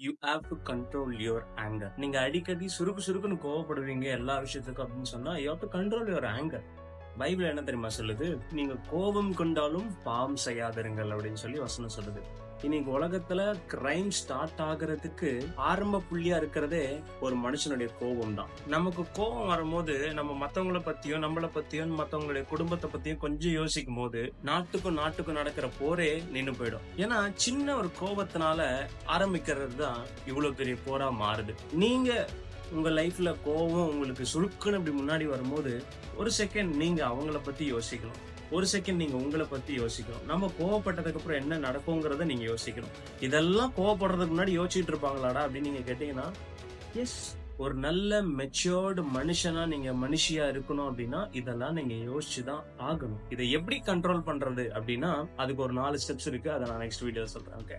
You have to control your anger நீங்க அடிக்கடி சுருக்கு சுருக்குன்னு கோவப்படுவீங்க எல்லா விஷயத்துக்கும் அப்படின்னு சொன்னா you have to control your anger Bible என்ன தெரியுமா சொல்லுது? நீங்க கோபம் கொண்டாலும் பாவம் செய்யாதிருங்கள் அப்படின்னு சொல்லி வசனம் சொல்லுது. இன்னைக்கு உலகத்துல கிரைம் ஸ்டார்ட் ஆகுறதுக்கு ஆரம்ப புள்ளியா இருக்கிறதே ஒரு மனுஷனுடைய கோபம் தான். நமக்கு கோபம் வரும்போது நம்ம மத்தவங்களை பத்தியும் நம்மளை பத்தியும் மத்தவங்களுடைய குடும்பத்தை பத்தியும் கொஞ்சம் யோசிக்கும் போது நாட்டுக்கும் நாட்டுக்கும் நடக்கிற போரே நின்று போயிடும். ஏன்னா சின்ன ஒரு கோபத்தினால ஆரம்பிக்கிறது தான் இவ்வளவு பெரிய போரா மாறுது. நீங்க உங்கள் லைஃப்பில் கோபம் உங்களுக்கு சுருக்குன்னு இப்படி முன்னாடி வரும்போது ஒரு செகண்ட் நீங்கள் அவங்கள பற்றி யோசிக்கணும் ஒரு செகண்ட் நீங்கள் உங்களை பற்றி யோசிக்கணும் நம்ம கோவப்பட்டதுக்கப்புறம் என்ன நடக்குங்கிறத நீங்கள் யோசிக்கணும். இதெல்லாம் கோவப்படுறதுக்கு முன்னாடி யோசிச்சுட்டு இருப்பாங்களாடா அப்படின்னு நீங்கள் கேட்டிங்கன்னா எஸ் ஒரு நல்ல மெச்சோர்டு மனுஷனா நீங்க மனுஷியா இருக்கணும் அப்படின்னா இதெல்லாம் நீங்க யோசிச்சுதான் ஆகணும். இதை எப்படி கண்ட்ரோல் பண்றது அப்படின்னா அதுக்கு ஒரு நாலு ஸ்டெப்ஸ் இருக்கு. அதை நான் நெக்ஸ்ட் வீடியோ சொல்றேன். ஓகே